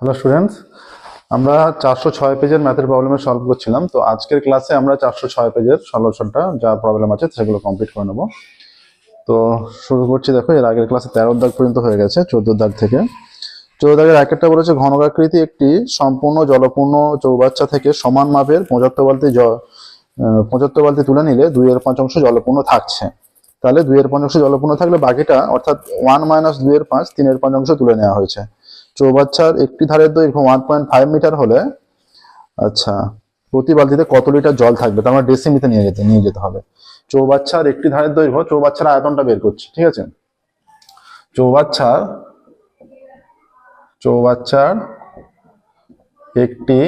Hello students আমরা চারশো ছয় পেজের ম্যাথের প্রবলেমের সলভ করছিলাম। তো আজকের ক্লাসে আমরা চারশো ছয় পেজের সলিউশনটা যা প্রবলেম আছে সেগুলো কমপ্লিট করে নেব। তো শুরু করছি দেখো এর আগের ক্লাসে তেরো দাগ পর্যন্ত হয়ে গেছে চোদ্দ দাগ থেকে। চোদ্দ দাগের একটা বলেছে ঘনকাকৃতি একটি সম্পূর্ণ জলপূর্ণ চৌবাচ্চা থেকে সমান মাপের পঁচাত্তর বালতি জ আহ, পঁচাত্তর বালতি তুলে নিলে দুইয়ের পাঁচ অংশ জলপূর্ণ থাকছে। তাহলে দুইয়ের পাঁচ অংশ জলপূর্ণ থাকলে বাকিটা অর্থাৎ ওয়ান মাইনাস দুইয়ের পাঁচ তিনের পাঁচ অংশ তুলে নেওয়া হয়েছে। চৌবাচ্চার একটি ধারের দৈর্ঘ্য ওয়ান পয়েন্ট ফাইভ মিটার হলে আচ্ছা প্রতি বালতিতে কত লিটার জল থাকবে? তার মানে ডেসিমিতে নিয়ে যেতে নিয়ে যেতে হবে। চৌবাচ্চার একটি ধারের দৈর্ঘ্য, চৌবাচ্চার আয়তনটা বের করছি, ঠিক আছে? চৌবাচ্চার চৌবাচ্চার একটি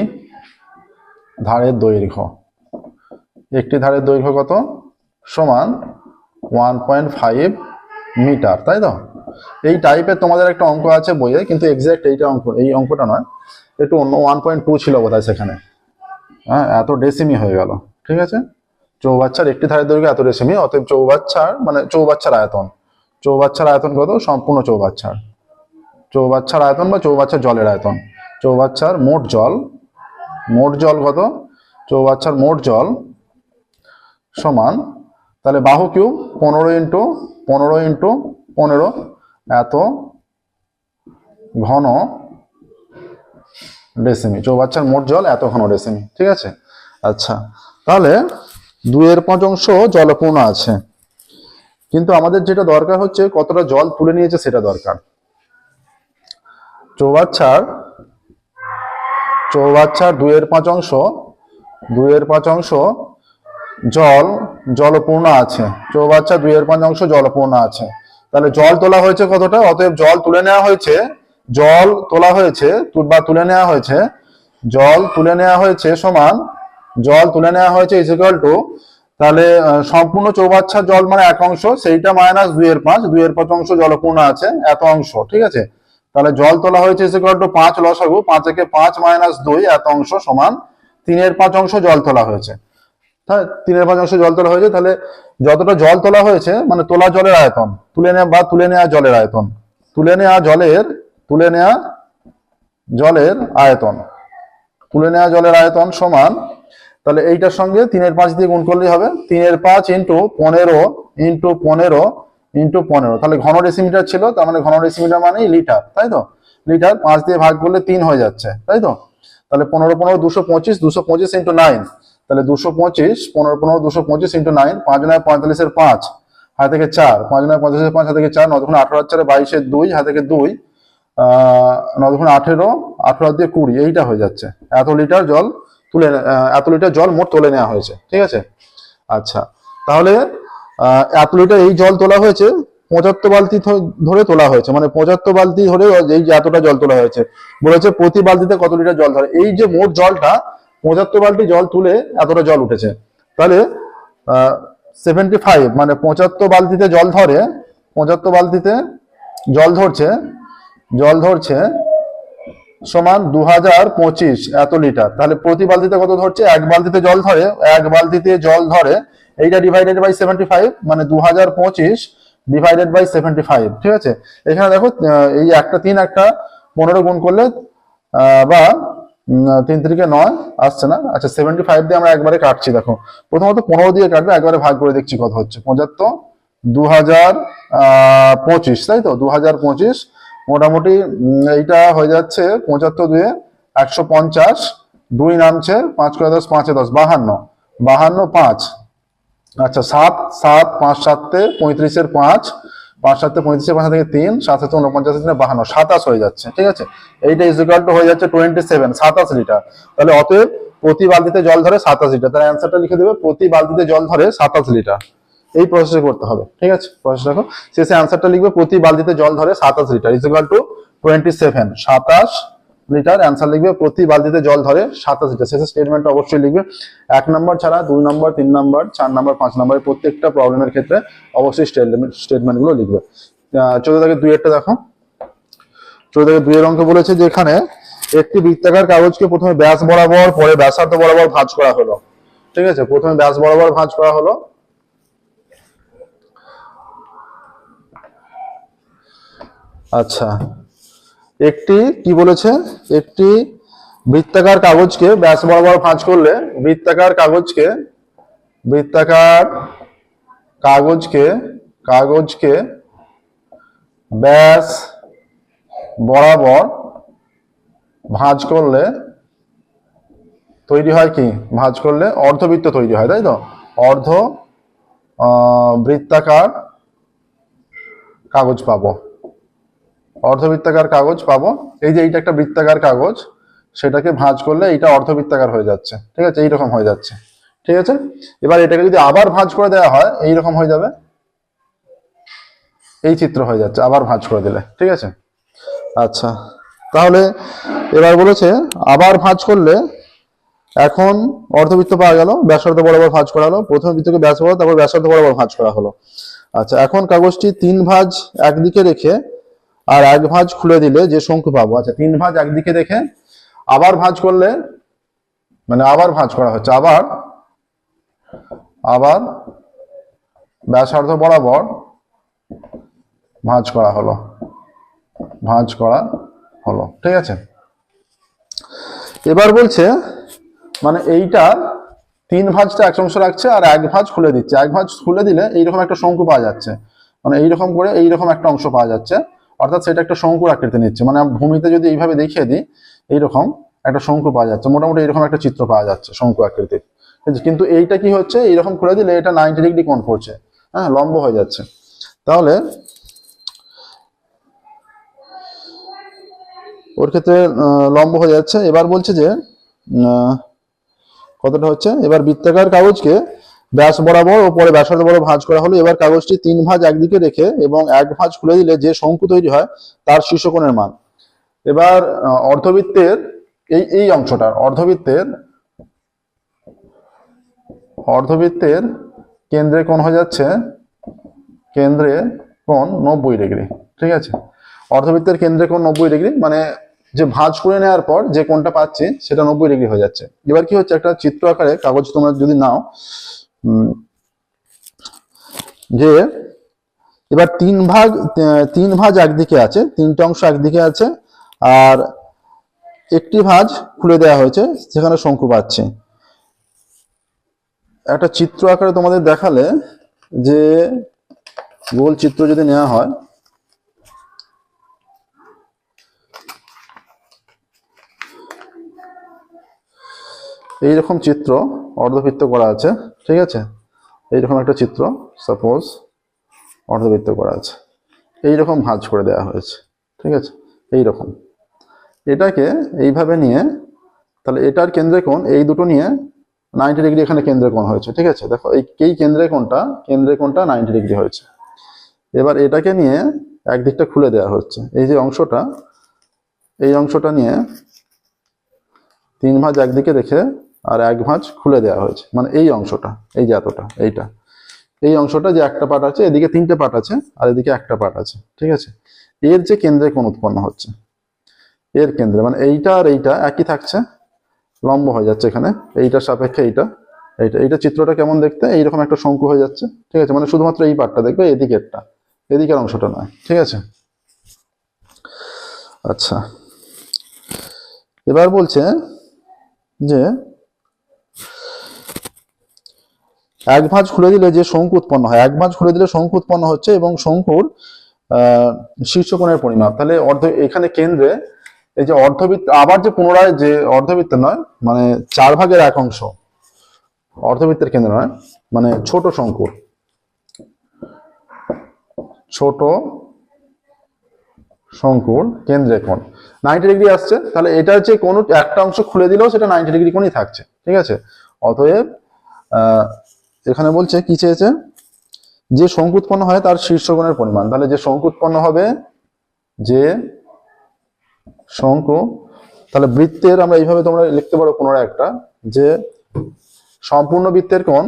ধারের দৈর্ঘ্য। একটি ধারের দৈর্ঘ্য কত? সমান ওয়ান পয়েন্ট ফাইভ মিটার তাই তো? এই টাইপের তোমাদের একটা অঙ্ক আছে বইয়ে, কিন্তু এক্সাক্ট এইটা অঙ্ক, এই অঙ্কটা নয়। একটু অন্য ওয়ান পয়েন্ট টু ছিল বোধহয় সেখানে। হ্যাঁ এত ডেসিমি হয়ে গেল, ঠিক আছে? চৌবাচ্চার একটি ধারের দৈর্ঘ্য এত ডেসিমি অতএব চৌবাচ্চার মানে চৌবাচ্চার আয়তন। চৌবাচ্চার আয়তন কত? সম্পূর্ণ চৌবাচ্চার। চৌবাচ্চার আয়তন বা চৌবাচ্চার জলের আয়তন। চৌবাচ্চার মোট জল মোট জল কত? চৌবাচ্চার মোট জল সমান, তাহলে বাহু কিউব, পনেরো ইন্টু পনেরো ইন্টু পনেরো এত ঘন ডেসিমি চৌবাচ্চার মোট জল এত ঘন ডেসিমি ঠিক আছে? আচ্ছা তাহলে দুইয়ের পাঁচ অংশ জলপূর্ণ আছে। কিন্তু আমাদের যেটা দরকার হচ্ছে কতটা জল তুলে নিয়েছে সেটা দরকার। চৌবাচ্চার চৌবাচ্চার দুইয়ের পাঁচ অংশ, দুইয়ের পাঁচ অংশ জল, জলপূর্ণ আছে। চৌবাচ্চা দুইয়ের পাঁচ অংশ জলপূর্ণ আছে। তাহলে জল তোলা হয়েছে কতটা? অতএব জল তুলে নেওয়া হয়েছে, জল তোলা হয়েছে বা তুলে নেওয়া হয়েছে, জল তুলে নেওয়া হয়েছে সমান, জল তুলে নেওয়া হয়েছে ইজিক্যাল টু তাহলে সম্পূর্ণ চৌবাচ্চার জল মানে এক অংশ, সেইটা মাইনাস দুইয়ের পাঁচ দুইয়ের পাঁচ অংশ জলপূর্ণ আছে, এত অংশ, ঠিক আছে? তাহলে জল তোলা হয়েছে ইজিক্যাল টু পাঁচ লসাগু, পাঁচ একে পাঁচ মাইনাস দুই, এত অংশ সমান তিনের পাঁচ অংশ জল তোলা হয়েছে। হ্যাঁ তিনের পাঁচ অংশ জল তোলা হয়েছে, তাহলে যতটা জল তোলা হয়েছে মানে তোলা জলের আয়তন, তুলে নেওয়া বা তুলে নেওয়া জলের আয়তন, তুলে নেওয়া জলের, তুলে নেওয়া জলের আয়তন, তুলে নেওয়া জলের আয়তন সমান, তাহলে এইটার সঙ্গে তিনের পাঁচ দিয়ে গুণ করলেই হবে, তিনের পাঁচ ইন্টু পনেরো ইন্টু পনেরো ইন্টু পনেরো, তাহলে ঘন ডেসিমিটার ছিল, তার মানে ঘন ডেসিমিটার মানেই লিটার, তাই তো? লিটার পাঁচ দিয়ে ভাগ করলে তিন হয়ে যাচ্ছে, তাই তো? তাহলে পনেরো পনেরো, দুশো পঁচিশ দুশো পঁচিশ ইন্টু নাইন তাহলে দুশো পঁচিশ, পনেরো পনেরো, দুশো পঁচিশ ইন্টু নাইন পাঁচ নয়, পঁয়তাল্লিশের পাঁচ, হাত থেকে চার, পাঁচ নয়, পঁয়তাল্লিশের পাঁচ, হাত থেকে চার, নয় আঠারো চারে বাইশের দুই, হাত থেকে দুই নয় দুগুণ আঠেরো আঠেরো দিয়ে কুড়ি, এইটা হয়ে যাচ্ছে। এত লিটার জল তুলে এত লিটার জল মোট তুলে নেওয়া হয়েছে, ঠিক আছে? আচ্ছা তাহলে এত লিটার এই জল তোলা হয়েছে, পঁচাত্তর বালতি ধরে তোলা হয়েছে মানে পঁচাত্তর বালতি ধরে এই এতটা জল তোলা হয়েছে, বলেছে প্রতি বালতিতে কত লিটার জল ধরে, এই যে মোট জলটা পঁচাত্তর বালতি জল তুলে এতটা জল উঠেছে। তাহলে সেভেন্টি ফাইভ মানে পঁচাত্তর বালতিতে জল ধরে, পঁচাত্তর বালতিতে জল ধরছে জল ধরছে সমান দু হাজার পঁচিশ এত লিটার। তাহলে প্রতি বালতিতে কত ধরছে? এক বালতিতে জল ধরে, এক বালতিতে জল ধরে, এইটা ডিভাইডেড বাই সেভেন্টি ফাইভ মানে দু হাজার পঁচিশ ডিভাইডেড বাই সেভেন্টি ফাইভ ঠিক আছে? এখানে দেখো এই একটা, তিন একটা, পনেরো গুণ করলে বা তিন তিরিকে নয়, আসছে না? আচ্ছা সেভেন্টি ফাইভ দিয়ে আমরা একবারে কাটছি, দেখো। প্রথমত পনেরো দিয়ে কাটবে, একবারে ভাগ করে দেখছি কত হচ্ছে। পঁচাত্তর দু হাজার পঁচিশ, তাই তো? দু হাজার পঁচিশ, মোটামুটি এইটা হয়ে যাচ্ছে পঁচাত্তর দুয়ে একশো পঞ্চাশ, দুই নামছে, পাঁচ করে দশ, পাঁচে দশ, বাহান্ন। বাহান্ন, পাঁচ। আচ্ছা সাত সাত, পাঁচ সাততে পঁয়ত্রিশের পাঁচ পাঁচ সাতে পঁয়ত্রিশের পাঁচ থেকে তিন সাত সাথে উনপঞ্চাশ দিনে বাহান্ন, সাতাশ হয়ে যাচ্ছে, ঠিক আছে? এইটা ইজিকাল টু হয়ে যাচ্ছে টোয়েন্টি সেভেন সাতাশ লিটার তাহলে অতএব প্রতি বালতিতে জল ধরে সাতাশ লিটার তাহলে অ্যান্সারটা লিখে দেবে, প্রতি বালতিতে জল ধরে সাতাশ লিটার এই প্রসেস করতে হবে, ঠিক আছে? প্রসেস দেখো শেষে অ্যান্সারটা লিখবে, প্রতি বালতিতে জল ধরে সাতাশ litre equal to twenty seven সাতাশ লিটার অ্যান্সার লিখবে, প্রতি বালতিতে জল ধরে সাতাশ লিটার। শেষে স্টেটমেন্ট অবশ্যই লিখবে। এক নম্বর ছাড়া দুই নম্বর তিন নম্বর চার নম্বর পাঁচ নম্বর প্রত্যেকটা প্রবলেমের ক্ষেত্রে অবশ্যই স্টেটমেন্ট স্টেটমেন্টগুলো লিখবে। চোদ্দ থেকে দুই একটা দেখো। চোদ্দ থেকে দুইয়ের অঙ্ক বলেছে যে এখানে একটি বৃত্তাকার কাগজকে প্রথমে ব্যাস বরাবর, পরে ব্যাসার্ধ বরাবর ভাঁজ করা হলো। ঠিক আছে? প্রথমে ব্যাস বরাবর ভাঁজ করা হলো। আচ্ছা। একটি, কি বলেছে? একটি বৃত্তাকার কাগজকে ব্যাস বরাবর ভাঁজ করলে বৃত্তাকার কাগজকে বৃত্তাকার কাগজকে কাগজকে ব্যাস বরাবর ভাঁজ করলে তৈরি হয় কি? ভাঁজ করলে অর্ধবৃত্ত তৈরি হয়, তাই তো? অর্ধ বৃত্তাকার কাগজ পাবো। অর্ধবৃত্তাকার কাগজ পাবো। এই যে এইটা একটা বৃত্তাকার কাগজ, সেটাকে ভাঁজ করলে এইটা অর্ধবৃত্তাকার হয়ে যাচ্ছে। ঠিক আছে? এইরকম হয়ে যাচ্ছে। ঠিক আছে? এবার এটাকে যদি আবার ভাঁজ করে দেওয়া হয়, এইরকম হয়ে যাবে। এই চিত্র হয়ে যাচ্ছে, আবার ভাঁজ করে দিলে। ঠিক আছে? আচ্ছা। তাহলে এবার বলেছে, আবার ভাঁজ করলে এখন অর্ধবৃত্ত পাওয়া গেল, ব্যাসার্ধ বরাবর ভাঁজ করা হলো প্রথমে বৃত্তকে ব্যাস বরাবর, তারপর ব্যাসার্ধ বরাবর ভাঁজ করা হলো। আচ্ছা এখন কাগজটি তিন ভাঁজ একদিকে রেখে আর এক ভাঁজ খুলে দিলে যে শঙ্কু পাবো। আচ্ছা তিন ভাঁজ একদিকে রেখে আবার ভাঁজ করলে মানে আবার ভাঁজ করা হচ্ছে, আবার আবার ব্যাসার্ধ বরাবর ভাঁজ করা হলো, ভাঁজ করা হলো, ঠিক আছে? এবার বলছে মানে এইটা তিন ভাঁজটা এক অংশ রাখছে আর এক ভাঁজ খুলে দিচ্ছে। এক ভাঁজ খুলে দিলে এইরকম একটা শঙ্কু পাওয়া যাচ্ছে। মানে এইরকম করে এইরকম একটা অংশ পাওয়া যাচ্ছে। অর্থাৎ সেটা একটা শঙ্কুর আকৃতি নিচ্ছে। মানে ভূমিতে যদি এইভাবে দেখিয়ে দিই, এইরকম একটা শঙ্কু পাওয়া যাচ্ছে। মোটামুটি এরকম একটা চিত্র পাওয়া যাচ্ছে শঙ্কু আকৃতির। কিন্তু এইটা কি হচ্ছে? এইরকম খুলে দিলে এটা নাইনটি ডিগ্রি কোণ পড়ছে হ্যাঁ লম্ব হয়ে যাচ্ছে। তাহলে ওর ক্ষেত্রে লম্ব হয়ে যাচ্ছে। এবার বলছে যে কতটা হচ্ছে? এবার বৃত্তাকার কাগজকে ব্যাস বরাবর ও পরে ব্যাসার্ধ বরাবর ভাঁজ করা হলো। এবার কাগজটি তিন ভাঁজ একদিকে রেখে এবং এক ভাঁজ খুলে দিলে যে শঙ্কু তৈরি হয়, তার শীর্ষকোণের মান। এবার অর্ধবৃত্তের এই এই অংশটার, অর্ধবৃত্তের অর্ধবৃত্তের কেন্দ্রে কোণ হয়ে যাচ্ছে কেন্দ্রে কোণ নব্বই ডিগ্রি, ঠিক আছে? অর্ধবৃত্তের কেন্দ্রে কোণ নব্বই ডিগ্রি মানে যে ভাঁজ করে নেওয়ার পর যে কোণটা পাচ্ছি, সেটা নব্বই ডিগ্রি হয়ে যাচ্ছে। এবার কি হচ্ছে? একটা চিত্র আকারে কাগজ তোমরা যদি নাও যে এবার তিন ভাগ তিন ভাঁজ একদিকে আছে, তিনটা অংশ একদিকে আছে, আর একটি ভাজ খুলে দেওয়া হয়েছে সেখানে শঙ্কু পাচ্ছে। একটা চিত্র আকারে তোমাদের দেখালে যে গোল চিত্র যদি নেওয়া হয় এইরকম চিত্র অর্ধবৃত্ত করা আছে, ঠিক আছে? এইরকম একটা চিত্র সাপোজ অর্ধবৃত্ত করা আছে। এইরকম ভাঁজ করে দেওয়া হয়েছে, ঠিক আছে? এইরকম। এটাকে এইভাবে নিয়ে, তাহলে এটার কেন্দ্রে কোণ, এই দুটো নিয়ে নাইনটি ডিগ্রি এখানে কেন্দ্রে কোণ হয়েছে, ঠিক আছে? দেখো, এই এই কেন্দ্রে কোণটা কেন্দ্রে কোণটা নাইনটি ডিগ্রি হয়েছে। এবার এটাকে নিয়ে একদিকটা খুলে দেওয়া হচ্ছে। এই যে অংশটা, এই অংশটা নিয়ে তিন ভাঁজ একদিকে রেখে আর এক ভাঁজ খুলে দেওয়া হয়েছে। মানে এই অংশটা, এই যে এতটা, এইটা। এই অংশটা যে একটা পার্ট আছে, এদিকে তিনটে পার্ট আছে আর এদিকে একটা পার্ট আছে, ঠিক আছে? এর যে কেন্দ্রে কোন উৎপন্ন হচ্ছে, এর কেন্দ্রে মানে এইটা আর এইটা একই থাকছে, লম্ব হয়ে যাচ্ছে এখানে, এইটার সাপেক্ষে এইটা এইটা এইটা চিত্রটা কেমন দেখতে? এইরকম একটা শঙ্কু হয়ে যাচ্ছে, ঠিক আছে? মানে শুধুমাত্র এই পার্টটা দেখবে, এদিকেরটা, এদিকের অংশটা নয়, ঠিক আছে? আচ্ছা। এবার বলছে যে এক ভাঁজ খুলে দিলে যে শঙ্কু উৎপন্ন হয়, এক ভাঁজ খুলে দিলে শঙ্কু উৎপন্ন হচ্ছে এবং শঙ্কুর শীর্ষকোণের পরিমাপ। তাহলে অর্ধ, এখানে কেন্দ্রে এই যে অর্ধবৃত্ত, আবার যে পুনরায় যে অর্ধবৃত্ত নয় মানে চার ভাগের এক অংশ, অর্ধবৃত্তের কেন্দ্র নয় মানে ছোট শঙ্কুর ছোট শঙ্কুর কেন্দ্রে কোণ। নাইনটি ডিগ্রি আসছে, তাহলে এটা যে কোনো একটা অংশ খুলে দিলেও সেটা নাইনটি ডিগ্রি কোণই থাকছে, ঠিক আছে? অতএব এখানে বলছে, কি চেয়েছে? যে শঙ্কু উৎপন্ন হয় তার শীর্ষকোণের পরিমাণ। তাহলে যে শঙ্কু উৎপন্ন হবে, যে শঙ্কু, তাহলে বৃত্তের আমরা এইভাবে তোমরা লিখতে পারো পুনরায় একটা, যে সম্পূর্ণ বৃত্তের কোণ,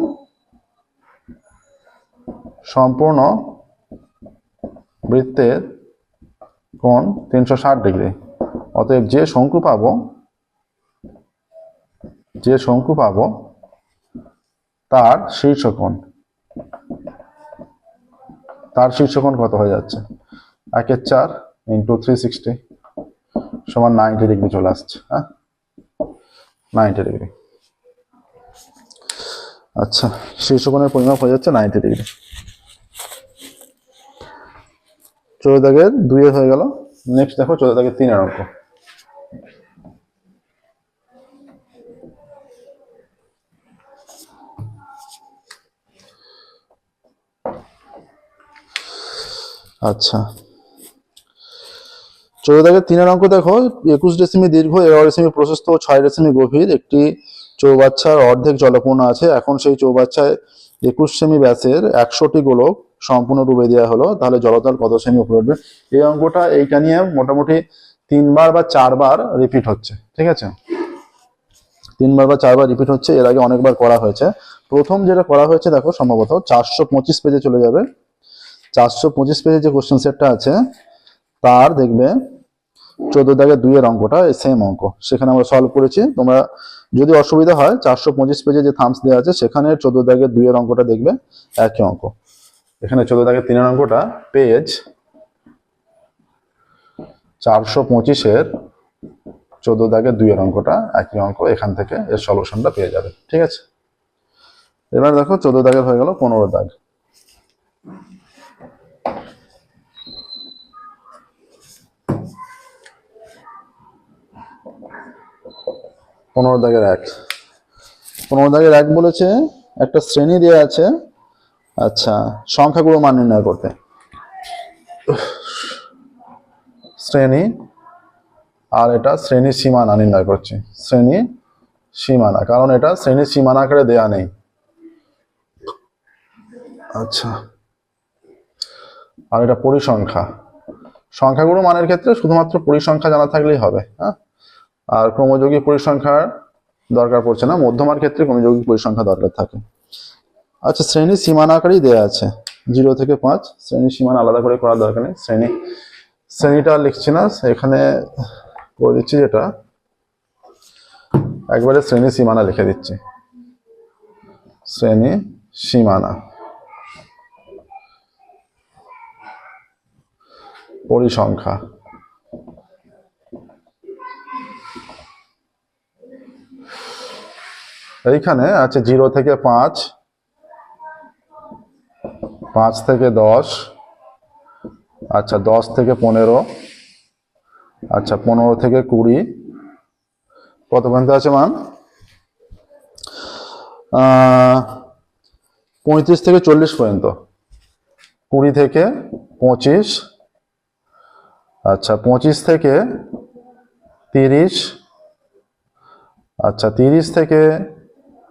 সম্পূর্ণ বৃত্তের কোণ তিনশো ডিগ্রি। অতএব যে শঙ্কু পাবো, যে শঙ্কু পাবো তার শীর্ষকোণ। তার শীর্ষকোণ কত হয়ে যাচ্ছে? একের চার ইন্টু থ্রি সিক্সটি সমান নাইনটি ডিগ্রি চলে আসছে হ্যাঁ? নাইনটি ডিগ্রি আচ্ছা শীর্ষকোণের পরিমাপ হয়ে যাচ্ছে নাইনটি ডিগ্রি চোদ্দ দাগের দুইয়ে হয়ে গেল। নেক্সট দেখো, চোদ্দ দাগের তিনের অঙ্ক। আচ্ছা। চোদ্দ দাগের তিনের অঙ্ক দেখো, একুশ ডেসিমি দীর্ঘ, এগারো ডেসিমি প্রশস্ত ও ছয় ডেসিমি গভীর একটি চৌবাচ্চার অর্ধেক জলপূর্ণ আছে। এখন সেই চৌবাচ্চায় একুশ সেমি ব্যাসের একশোটি গোলক সম্পূর্ণ ডুবে দেওয়া হলো। তাহলে জলতল কত সেমি উপরে উঠবে? এই অঙ্কটা এইটা নিয়ে মোটামুটি তিনবার বা চারবার রিপিট হচ্ছে। ঠিক আছে? তিনবার বা চারবার রিপিট হচ্ছে, এর আগে অনেকবার করা হয়েছে। প্রথম যেটা করা হয়েছে, দেখো, সম্ভবত চারশো পঁচিশ পেজে চলে যাবে। চারশো পঁচিশ পেজে যে কোশ্চেন সেটটা আছে, তার দেখবে চোদ্দ দাগের দুইয়ের অঙ্কটা সেম অঙ্ক। সেখানে আমরা সলভ করেছি। তোমরা যদি অসুবিধা হয়, চারশো পঁচিশ পেজে যে থামস দেওয়া আছে, সেখানে চোদ্দ দাগের দুইয়ের অঙ্কটা দেখবে একই অঙ্ক। এখানে চোদ্দ দাগের তিনের অঙ্কটা পেজ চারশো পঁচিশের চোদ্দ দাগের দুইয়ের অঙ্কটা একই অঙ্ক, এখান থেকে এর সলিউশনটা পেয়ে যাবে। ঠিক আছে? এবার দেখো চোদ্দ দাগের হয়ে গেল পনেরো দাগ। পনেরো দাগের এক। পনেরো দাগের এক বলেছে, একটা শ্রেণি দেওয়া আছে আচ্ছা সংখ্যাগুলো মান নির্ণয় করতে। শ্রেণি, আর এটা শ্রেণির সীমানা নির্ণয় করছে। শ্রেণি সীমানা, কারণ এটা শ্রেণির সীমানা আকারে দেয়া নেই। আচ্ছা আর এটা পরিসংখ্যা। সংখ্যাগুলো মানের ক্ষেত্রে শুধুমাত্র পরিসংখ্যা জানা থাকলেই হবে হ্যাঁ? আর ক্রমযোগী পরিসংখ্যার দরকার পড়ছে না। মধ্যমার ক্ষেত্রে ক্রমযোগী পরিসংখ্যা দরকার থাকে। আচ্ছা শ্রেণি সীমানা আকারেই দেওয়া আছে। জিরো থেকে পাঁচ। শ্রেণি সীমানা আলাদা করে করার দরকার নেই। শ্রেণি, শ্রেণীটা লিখছি না। এখানে করে দিচ্ছি যেটা। একবারে শ্রেণি সীমানা লিখে দিচ্ছি। শ্রেণি সীমানা। পরিসংখ্যা। এইখানে আছে জিরো থেকে পাঁচ পাঁচ থেকে দশ আচ্ছা দশ থেকে পনেরো আচ্ছা পনেরো থেকে কুড়ি। কত পর্যন্ত আছে মান? পঁয়ত্রিশ থেকে চল্লিশ পর্যন্ত। কুড়ি থেকে পঁচিশ আচ্ছা পঁচিশ থেকে তিরিশ আচ্ছা তিরিশ থেকে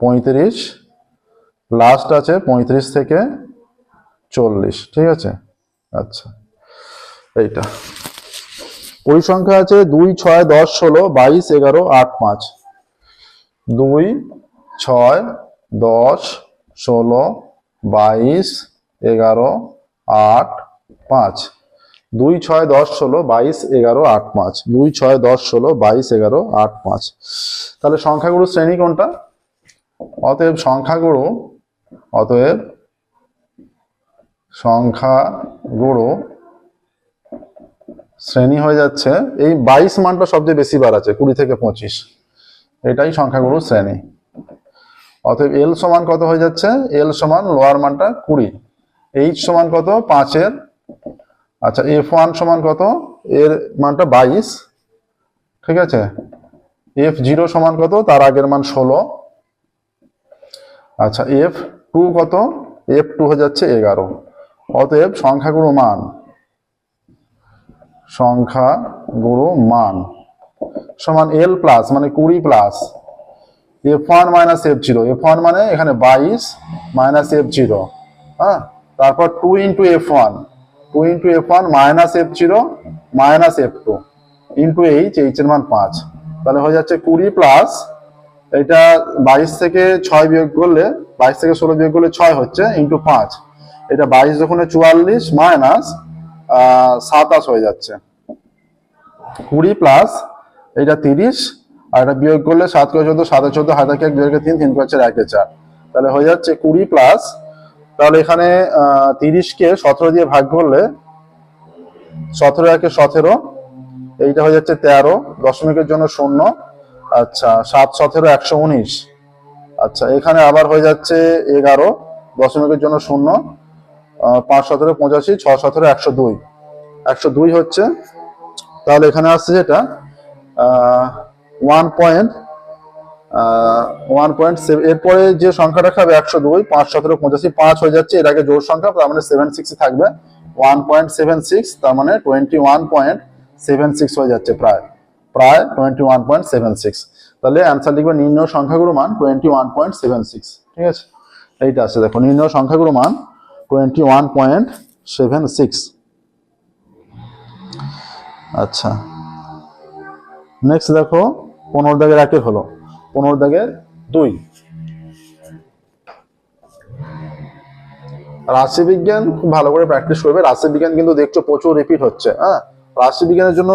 পঁয়ত্রিশ লাস্ট আছে পঁয়ত্রিশ থেকে চল্লিশ, ঠিক আছে? আচ্ছা এইটা। পরিসংখ্যা আছে দুই, ছয়, দশ, ষোলো, বাইশ, এগারো, আট, পাঁচ। দুই, ছয়, দশ, ষোলো, বাইশ, এগারো, আট, পাঁচ। দুই, ছয়, দশ, ষোলো, বাইশ, এগারো, আট, পাঁচ। দুই, ছয়, দশ, ষোলো, বাইশ, এগারো, আট, পাঁচ। তাহলে সংখ্যাগুরু শ্রেণি কোনটা? অতএব সংখ্যাগুরু অতএব সংখ্যাগুরু শ্রেণি হয়ে যাচ্ছে। এই বাইশ মানটা সবচেয়ে বেশি বার আছে, কুড়ি থেকে পঁচিশ। এটাই সংখ্যাগুরু শ্রেণি। অতএব এল সমান কত হয়ে যাচ্ছে? এল সমান লোয়ার মানটা কুড়ি। এইচ সমান কত? পাঁচের। আচ্ছা এফ ওয়ান সমান কত? এর মানটা বাইশ। ঠিক আছে? এফ জিরো সমান কত? তার আগের মান ষোলো। আচ্ছা এফ টু কত? এফ টু হয়ে যাচ্ছে এগারো। অতএব সংখ্যাগুরু মান। সংখ্যাগুরু মান। সমান এল প্লাস মানে কুড়ি plus F one minus F zero F one মানে এখানে বাইশ মাইনাস এফ জিরো হ্যাঁ? তারপর two into F one two into F one minus F zero minus F two into H H এর মান পাঁচ। তাহলে হয়ে যাচ্ছে কুড়ি প্লাস এটা বাইশ থেকে ছয় বিয়োগ করলে, বাইশ থেকে ষোলো বিয়োগ করলে ছয় হচ্ছে ইন্টু পাঁচ। এটা বাইশ যখন চুয়াল্লিশ মাইনাস সাতাশ হয়ে যাচ্ছে। কুড়ি প্লাস এটা তিরিশ, আর এটা বিয়োগ করলে সাত করে চোদ্দ, সাতে চোদ্দ, হাতে এক দুই তিন তিন করে চার, একে চার। তাহলে হয়ে যাচ্ছে কুড়ি প্লাস তাহলে এখানে তিরিশকে সতেরো দিয়ে ভাগ করলে সতেরো একে সতেরো, এইটা হয়ে যাচ্ছে তেরো, দশমিকের জন্য শূন্য। আচ্ছা সাত, সতেরো, একশো উনিশ। আচ্ছা এখানে আবার হয়ে যাচ্ছে এগারো, দশমিকের জন্য শূন্য পাঁচ, সতেরো, পঁচাশি, ছ, সতেরো, একশো দুই। একশো দুই হচ্ছে, তাহলে এখানে আসছে যেটা ওয়ান পয়েন্ট ওয়ান পয়েন্ট এরপরে যে সংখ্যাটা খাবে একশো দুই, পাঁচ, সতেরো, পঁচাশি, পাঁচ হয়ে যাচ্ছে, এর আগে জোর সংখ্যা, তার মানে সেভেন সিক্স থাকবে। ওয়ান পয়েন্ট সেভেন সিক্স তার মানে twenty one point seven six হয়ে যাচ্ছে প্রায়। প্রায় twenty one point seven six তাহলে অ্যান্সার লিখবে নির্ণয় সংখ্যাগুলো মান twenty one point seven six ঠিক আছে? এইটা আছে, দেখো, নির্ণয় সংখ্যাগুলো মান twenty one point seven six আচ্ছা। নেক্সট দেখো, পনেরো দাগের একে হলো। পনেরো দাগের দুই। রাশিবিজ্ঞান খুব ভালো করে প্র্যাকটিস করবে। রাশিবিজ্ঞান কিন্তু দেখছ প্রচুর রিপিট হচ্ছে হ্যাঁ? রাশিবিজ্ঞানের জন্য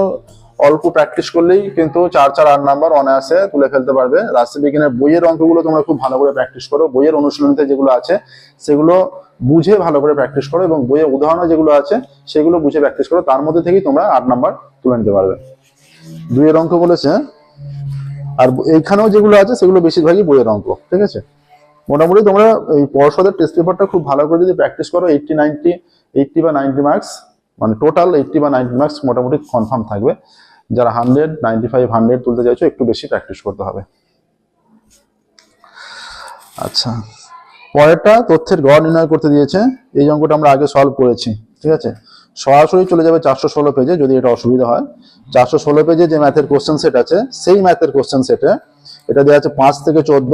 অল্প প্র্যাকটিস করলেই কিন্তু চার চার আট নাম্বার অনায়াসে তুলে ফেলতে পারবে। রাশিবিজ্ঞানের বইয়ের অঙ্কগুলো তোমরা খুব ভালো করে প্র্যাকটিস করো। বইয়ের অনুশীলনীতে যেগুলো আছে, সেগুলো বুঝে ভালো করে প্র্যাকটিস করো এবং বইয়ের উদাহরণ যেগুলো আছে, সেগুলো বুঝে প্র্যাকটিস করো। তার মধ্যে থেকেই তোমরা আট নাম্বার তুলে নিতে পারবে। দুইয়ের অঙ্ক বলেছে, আর এইখানেও যেগুলো আছে, সেগুলো বেশিরভাগই বইয়ের অঙ্ক, ঠিক আছে? মোটামুটি তোমরা এই পর্ষদের টেস্ট পেপারটা খুব ভালো করে যদি প্র্যাকটিস করো এইটটি নাইনটি এইটটি বা নাইনটি মার্কস মানে টোটাল এইটটি বা নাইনটি মার্কস মোটামুটি কনফার্ম থাকবে। যারা হান্ড্রেড নাইনটি ফাইভ হান্ড্রেড তুলতে চাইছো, একটু বেশি প্র্যাকটিস করতে হবে। আচ্ছা। পরেরটা, তথ্যের গড় নির্ণয় করতে দিয়েছে। এই অঙ্কটা আমরা আগে সলভ করেছি, ঠিক আছে? সরাসরি চলে যাবে চারশো ষোলো পেজে যদি এটা অসুবিধা হয়। চারশো ষোলো পেজে যে ম্যাথের কোশ্চেন সেট আছে, সেই ম্যাথের কোশ্চেন সেটে এটা দেওয়া আছে পাঁচ থেকে চোদ্দ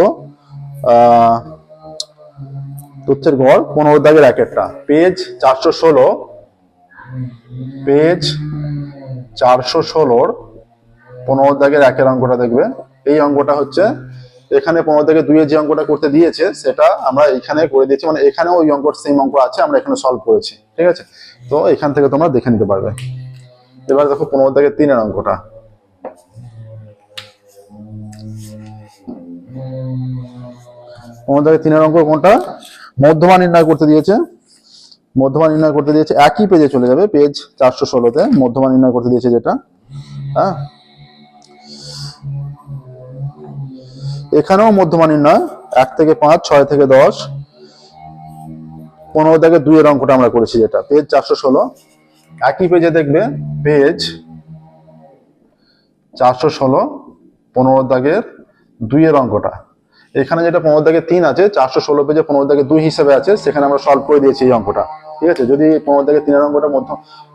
তথ্যের গড় পনেরো দাগের এক একটা। পেজ চারশো ষোলো পেজ চারশো ষোলোর পনেরো দাগের একের অঙ্কটা দেখবে। এই অঙ্কটা হচ্ছে, এখানে পনেরো থেকে দুইয়ের যে অঙ্কটা করতে দিয়েছে, সেটা আমরা এখানে করে দিয়েছি মানে এখানেও ওই অঙ্কর সেম অঙ্ক আছে, আমরা এখানে সলভ করেছি, ঠিক আছে? তো এখান থেকে তোমরা দেখে নিতে পারবে। এবার দেখো পনেরো থেকে তিনের অঙ্কটা। পনেরো থেকে তিনের অঙ্ক কোনটা? মধ্যমা নির্ণয় করতে দিয়েছে। মধ্যমা নির্ণয় করতে দিয়েছে, একই পেজে চলে যাবে পেজ চারশো ষোলোতে মধ্যমা নির্ণয় করতে দিয়েছে যেটা হ্যাঁ? এখানেও মধ্যমা নির্ণয়, এক থেকে পাঁচ, ছয় থেকে দশ, পনেরো থেকে দুইয়ের অঙ্কটা আমরা করেছি যেটা পেজ চারশো ষোলো, একই পেজে দেখবে পেজ চারশো ষোলো, পনেরো দাগের দুইয়ের অঙ্কটা। এখানে যেটা পনেরো দাগে তিন আছে, চারশো ষোলো পেজে পনেরো দাগে দুই হিসেবে আছে, সেখানে আমরা সলভ করে দিয়েছি এই অঙ্কটা। ঠিক আছে? যদি পনেরো থেকে তিনের অঙ্কটা মধ্য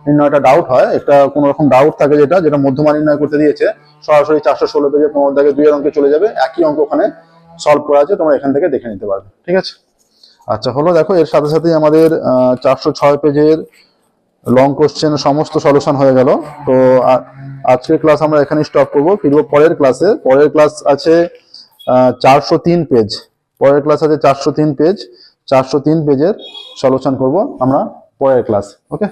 নির্ণয়টা ডাউট হয়, একটা কোনো রকম ডাউট থাকে যেটা যেটা মধ্যমা নির্ণয় করতে দিয়েছে, সরাসরি চারশো ষোলো পেজে পনেরো দাগে দুইয়ের অঙ্কে চলে যাবে, একই অঙ্ক ওখানে সলভ করা আছে, তোমরা এখান থেকে দেখে নিতে পারবে, ঠিক আছে? আচ্ছা হলো দেখো, এর সাথে সাথেই আমাদের চারশো ছয় পেজের লং কোশ্চেন সমস্ত সলিউশন হয়ে গেল। তো আজকের ক্লাস আমরা এখানে স্টপ করব। ফিরবো পরের ক্লাসে পরের ক্লাস আছে চারশো তিন পেজ পরের ক্লাস আছে চারশো তিন পেজ চারশো তিন পেজের সলিউশন করব আমরা পরের ক্লাস ওকে